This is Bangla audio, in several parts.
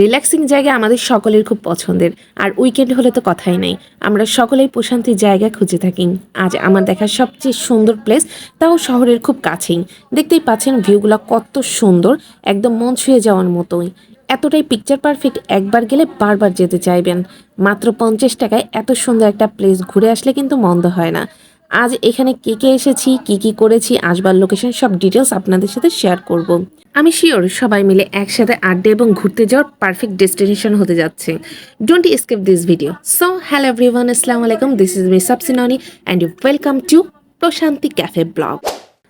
রিল্যাক্সিং জায়গা আমাদের সকলের খুব পছন্দের। আর উইকেন্ড হলে তো কথাই নাই। আমরা সকলেই প্রশান্তির জায়গা খুঁজে থাকি। আজ আমার দেখা সবচেয়ে সুন্দর প্লেস তাও শহরের খুব কাছেই। দেখতেই পাচ্ছেন ভিউগুলো কত সুন্দর, একদম মন ছুঁয়ে যাওয়ার মতোই। এতটাই পিকচার পারফেক্ট একবার গেলে বারবার যেতে চাইবেন। মাত্র পঞ্চাশ টাকায় এত সুন্দর একটা প্লেস ঘুরে আসলে কিন্তু মন্দ হয় না। আজ এখানে কে কে এসেছি, কি কি করেছি, আসবার লোকেশন সব ডিটেলস আপনাদের সাথে শেয়ার করব। আমি শিওর সবাই মিলে একসাথে আড্ডা এবং ঘুরতে যাওয়ার পারফেক্ট ডেস্টিনেশন হতে যাচ্ছে। Don't skip this video so hello everyone আসসালামু আলাইকুম this is me Sabsinni and welcome to Prashanti cafe blog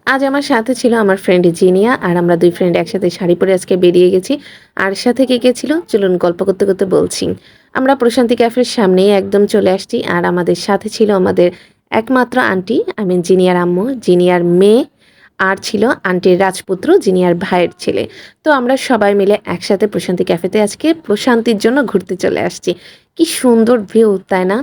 আজ আমার সাথে ছিল আমার ফ্রেন্ড জিনিয়া, আর আমরা দুই ফ্রেন্ড একসাথে শাড়ি পরে আজকে বেরিয়ে গেছি। আর সাথে কে কে ছিল? চলুন গল্প করতে করতে বলছি। আমরা প্রশান্তি ক্যাফের সামনেই একদম চলে আসছি, আর আমাদের সাথে ছিল আমাদের একমাত্র আন্টি আই মিন জিনিয়ার আম্মু জিনিয়ার মেয়ে, আর ছিল আন্টির রাজপুত্র জিনিয়ার ভাইয়ের ছেলে। তো আমরা সবাই মিলে একসাথে প্রশান্তি ক্যাফেতে আজকে প্রশান্তির জন্য ঘুরতে চলে আসছি। কি সুন্দর ভিউ তাই না?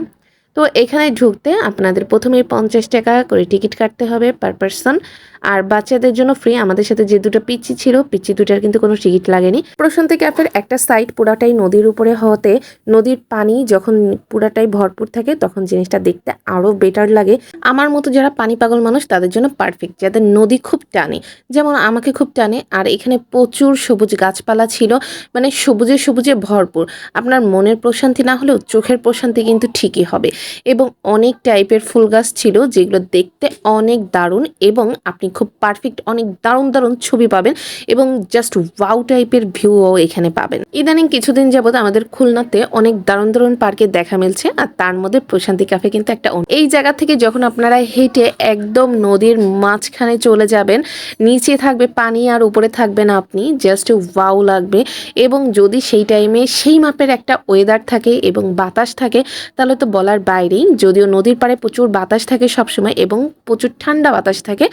তো এখানে ঢুকতে আপনাদের প্রথমে পঞ্চাশ টাকা করে টিকিট কাটতে হবে পার পারসন আর বাচ্চাদের জন্য ফ্রি আমাদের সাথে যে দুটো পিচ্ছি ছিল, পিচ্ছি দুটার কিন্তু কোনো টিকিট লাগেনি। প্রশান্তি ক্যাফের একটা সাইড পুরাটাই নদীর উপরে হতে নদীর পানি যখন পুরাটাই ভরপুর থাকে, তখন জিনিসটা দেখতে আরও বেটার লাগে। আমার মতো যারা পানি পাগল মানুষ, তাদের জন্য পারফেক্ট যাদের নদী খুব টানে। যেমন আমাকে খুব টানে, আর এখানে প্রচুর সবুজ গাছপালা ছিল মানে সবুজে সবুজে ভরপুর। আপনার মনের প্রশান্তি না হলেও চোখের প্রশান্তি কিন্তু ঠিকই হবে। এবং অনেক টাইপের ফুল গাছ ছিল, যেগুলো দেখতে অনেক দারুণ, এবং আপনি খুব পারফেক্ট অনেক দারুণ দারুণ ছবি পাবেন এবং জাস্ট ওয়াও টাইপের ভিউও এখানে পাবেন। ইদানিং কিছুদিন যাবত আমাদের খুলনাতে অনেক দারুণ দারুণ পার্কে দেখা মিলছে আর তার মধ্যে প্রশান্তি ক্যাফে কিন্তু একটা এই জায়গা থেকে যখন আপনারা হেঁটে একদম নদীর মাঝখানে চলে যাবেন, নিচে থাকবে পানি আর উপরে থাকবেন আপনি জাস্ট ওয়াও লাগবে এবং যদি সেই টাইমে সেই মাপের একটা ওয়েদার থাকে এবং বাতাস থাকে, তাহলে তো বলার বাইরেই। যদিও নদীর পাড়ে প্রচুর বাতাস থাকে সবসময় এবং প্রচুর ঠান্ডা বাতাস থাকে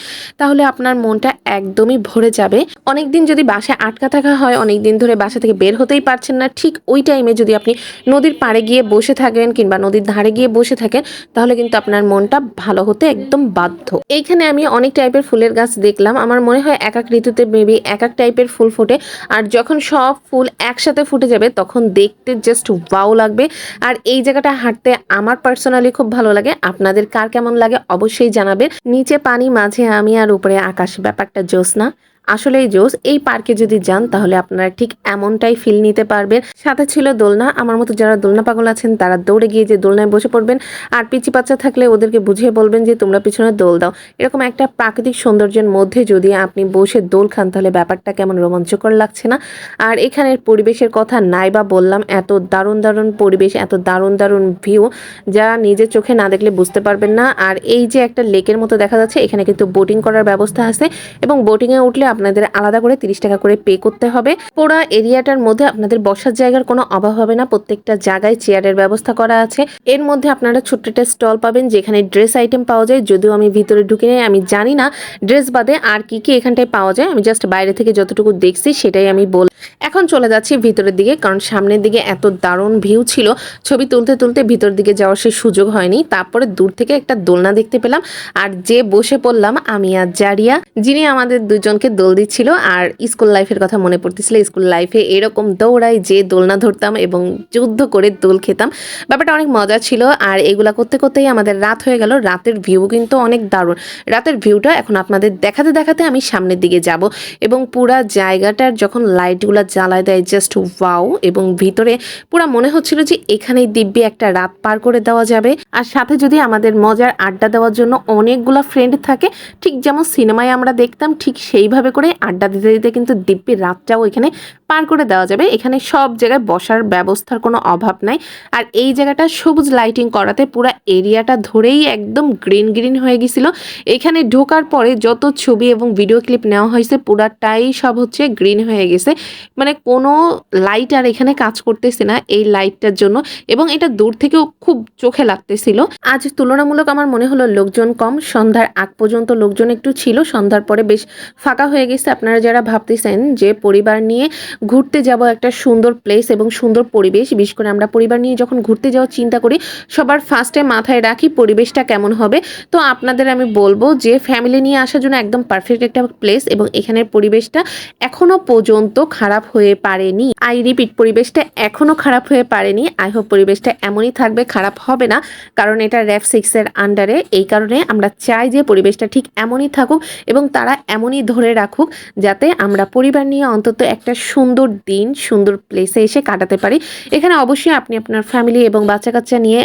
তাহলে আপনার মনটা একদমই ভরে যাবে। অনেকদিন যদি বাসায় আটকা থাকা হয় অনেক দিন ধরে বাসা থেকে বের হতেই পারছেন না, ঠিক ওই টাইমে যদি আপনি নদীর পাড়ে গিয়ে বসে থাকেন কিংবা নদীর ধারে গিয়ে বসে থাকেন, তাহলে কিন্তু আপনার মনটা ভালো হতে একদম বাধ্য। এইখানে আমি অনেক টাইপের ফুলের গাছ দেখলাম। আমার মনে হয় এক এক ঋতুতে মেবি এক এক টাইপের ফুল ফোটে। আর যখন সব ফুল একসাথে ফুটে যাবে, তখন দেখতে জাস্ট ওয়াও লাগবে। আর এই জায়গাটা হাঁটতে আমার পার্সোনালি খুব ভালো লাগে। আপনাদের কার কেমন লাগে অবশ্যই জানাবেন। নিচে পানি, মাঝে আমি আর উপরে আকাশ ব্যাপারটা জোস না। আসলেই জোস, এই পার্কে যদি যান তাহলে আপনারা ঠিক এমনটাই ফিল নিতে পারবেন। সাথে ছিল দোলনা, আমার মতো যারা দোলনা পাগল আছেন তারা দৌড়ে গিয়ে যে দোলনায় বসে পড়বেন, আর পিচি বাচ্চা থাকলে ওদেরকে বুঝিয়ে বলবেন যে তোমরা পিছনে দোল দাও। এরকম একটা প্রাকৃতিক সৌন্দর্যের মধ্যে যদি আপনি বসে দোল খান তাহলে ব্যাপারটা কেমন রোমাঞ্চকর লাগছে না? আর এখানের পরিবেশের কথা নাই বা বললাম, এত দারুণ দারুণ পরিবেশ, এত দারুণ দারুণ ভিউ যা নিজের চোখে না দেখলে বুঝতে পারবেন না। আর এই যে একটা লেকের মতো দেখা যাচ্ছে, এখানে কিন্তু বোটিং করার ব্যবস্থা আছে এবং বোটিংয়ে উঠলে আপনাদের আলাদা করে তিরিশ টাকা করে পে করতে হবে। পুরো এরিয়াটার মধ্যে আপনাদের বসার জায়গার কোনো অভাব হবে না। প্রত্যেকটা জায়গায় চেয়ারের ব্যবস্থা করা আছে। এর মধ্যে আপনারা ছোট্ট একটা স্টল পাবেন, যেখানে ড্রেস আইটেম পাওয়া যায়। যদিও আমি ভিতরে ঢুকে নেই, আমি জানি না ড্রেস বাদে আর কি কি এখানটায় পাওয়া যায়। আমি জাস্ট বাইরে থেকে যতটুকু দেখছি সেটাই আমি বল এখন চলে যাচ্ছি ভিতরের দিকে, কারণ সামনের দিকে এত দারুণ ভিউ ছিল। ছবি তুলতে তুলতে ভিতর দিকে যাওয়ার সে সুযোগ হয়নি। তারপরে দূর থেকে একটা দোলনা দেখতে পেলাম। আর যে বসে পড়লাম আমি আর জারিয়া, যিনি আমাদের দুজনকে দোল দিচ্ছিল আর স্কুল লাইফের কথা মনে পড়তেছিল। স্কুল লাইফে এরকম দৌড়াই যে দোলনা ধরতাম এবং যুদ্ধ করে দোল খেতাম। ব্যাপারটা অনেক মজা ছিল আর এগুলা করতে করতেই আমাদের রাত হয়ে গেল। রাতের ভিউ কিন্তু অনেক দারুণ। রাতের ভিউটা এখন আপনাদের দেখাতে দেখাতে আমি সামনের দিকে যাব এবং পুরা জায়গাটার যখন লাইটগুলো জ্বালায় দেয় জাস্ট ওয়াও এবং ভিতরে পুরা মনে হচ্ছিল যে এখানেই দিব্যি একটা রাত পার করে দেওয়া যাবে। আর সাথে যদি আমাদের মজার আড্ডা দেওয়ার জন্য অনেকগুলো ফ্রেন্ড থাকে, ঠিক যেমন সিনেমায় আমরা দেখতাম, ঠিক সেইভাবে করে আড্ডা দিতে দিতে কিন্তু দিব্যি রাতটাও এখানে পার করে দেওয়া যাবে। এখানে সব জায়গায় বসার ব্যবস্থার কোনো অভাব নাই। আর এই জায়গাটা সবুজ লাইটিং করাতে পুরো এরিয়াটা ধরেই একদম গ্রিন গ্রিন হয়ে গেছিল। এখানে ঢোকার পরে যত ছবি এবং ভিডিও ক্লিপ নেওয়া হয়েছে, পুরাটাই সব হচ্ছে গ্রিন হয়ে গেছে। মানে কোনো লাইট আর এখানে কাজ করতেছে না এই লাইটটার জন্য। এবং এটা দূর থেকেও খুব চোখে লাগতেছিল। আজ তুলনামূলক আমার মনে হলো লোকজন কম। সন্ধ্যার আগ পর্যন্ত লোকজন একটু ছিল। সন্ধ্যার পরে বেশ ফাঁকা হয়ে গেছে। আপনারা যারা ভাবতেছেন যে পরিবার নিয়ে ঘুরতে যাব একটা সুন্দর প্লেস এবং সুন্দর পরিবেশ। বিশেষ করে আমরা পরিবার নিয়ে যখন ঘুরতে যাওয়ার চিন্তা করি, সবার ফার্স্টে মাথায় রাখি পরিবেশটা কেমন হবে। তো আপনাদের আমি বলব যে ফ্যামিলি নিয়ে আসার জন্য একদম পারফেক্ট একটা প্লেস এবং এখানের পরিবেশটা এখনও পর্যন্ত খারাপ হয়ে পারেনি। আই রিপিট পরিবেশটা এখনও খারাপ হয়ে পারেনি। আই হোপ পরিবেশটা এমনই থাকবে, খারাপ হবে না। কারণ এটা র্যাপ সিক্সের আন্ডারে এই কারণে আমরা চাই যে, পরিবেশটা ঠিক এমনই থাকুক এবং তারা এমনই ধরে রাখুক যাতে আমরা পরিবার নিয়ে অন্তত একটা সুন্দর দিন, সুন্দর প্লেসে এসে কাটাতে পারি। এখানে অবশ্যই আপনি আপনার ফ্যামিলি এবং বাচ্চা কাচ্চা নিয়ে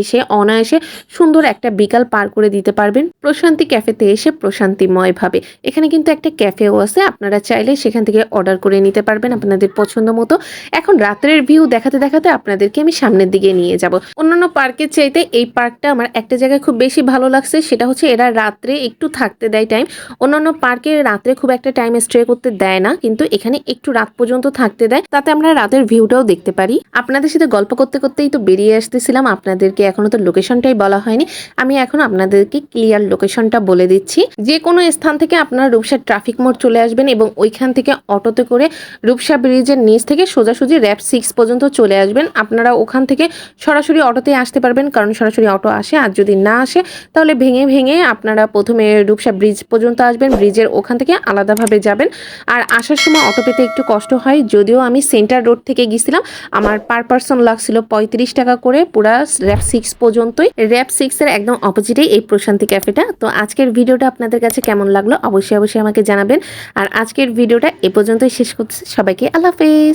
এসে অনায়াসে সুন্দর একটা বিকাল পার করে দিতে পারবেন। প্রশান্তি ক্যাফেতে এসে প্রশান্তিময়ভাবে এখানে কিন্তু একটা ক্যাফেও আছে, আপনারা চাইলে সেখান থেকে অর্ডার করে নিতে পারবেন আপনাদের পছন্দ মতো। এখন রাত্রের ভিউ দেখাতে দেখাতে আপনাদেরকে আমি সামনের দিকে নিয়ে যাব। অন্যান্য পার্কের চাইতে এই পার্কটা আমার একটা জায়গায় খুব বেশি ভালো লাগছে, সেটা হচ্ছে এরা রাত্রে একটু থাকতে দেয় টাইম অন্যান্য পার্কে রাত্রে খুব একটা টাইম স্টে করতে দেয় না, কিন্তু এখানে একটু রাত পর্যন্ত থাকতে দেয়, তাতে আমরা রাতের ভিউটাও দেখতে পারি। আপনাদের সাথে গল্প করতে করতেই তো বেরিয়ে আসতেছিলাম, আপনাদেরকে এখনও তো লোকেশনটাই বলা হয়নি। আমি এখন আপনাদেরকে ক্লিয়ার লোকেশনটা বলে দিচ্ছি। যে কোনো স্থান থেকে আপনারা রূপসা ট্রাফিক মোড় চলে আসবেন এবং ওইখান থেকে অটোতে করে রূপসা ব্রিজের নিচ থেকে সোজাসুজি র্যাপ সিক্স পর্যন্ত চলে আসবেন। আপনারা ওখান থেকে সরাসরি অটোতে আসতে পারবেন, কারণ সরাসরি অটো আসে, আর যদি না আসে, তাহলে ভেঙে ভেঙে আপনারা প্রথমে রূপসা ব্রিজ পর্যন্ত আসবেন, ব্রিজের ওখান থেকে আলাদাভাবে যাবেন। আর আসার সময় অটো পেতে একটু কষ্ট হয়, যদিও আমি সেন্টার রোড থেকে গেছিলাম, আমার পার পার্সন লাগছিল পঁয়ত্রিশ টাকা করে, পুরা র্যাপ সিক্স পর্যন্তই। র্যাপ সিক্সের একদম অপোজিটেই এই প্রশান্তি ক্যাফেটা তো আজকের ভিডিওটা আপনাদের কাছে কেমন লাগল অবশ্যই অবশ্যই আমাকে জানাবেন। আর আজকের ভিডিওটা এ পর্যন্তই শেষ করছি সবাইকে আল্লাহ হাফেজ।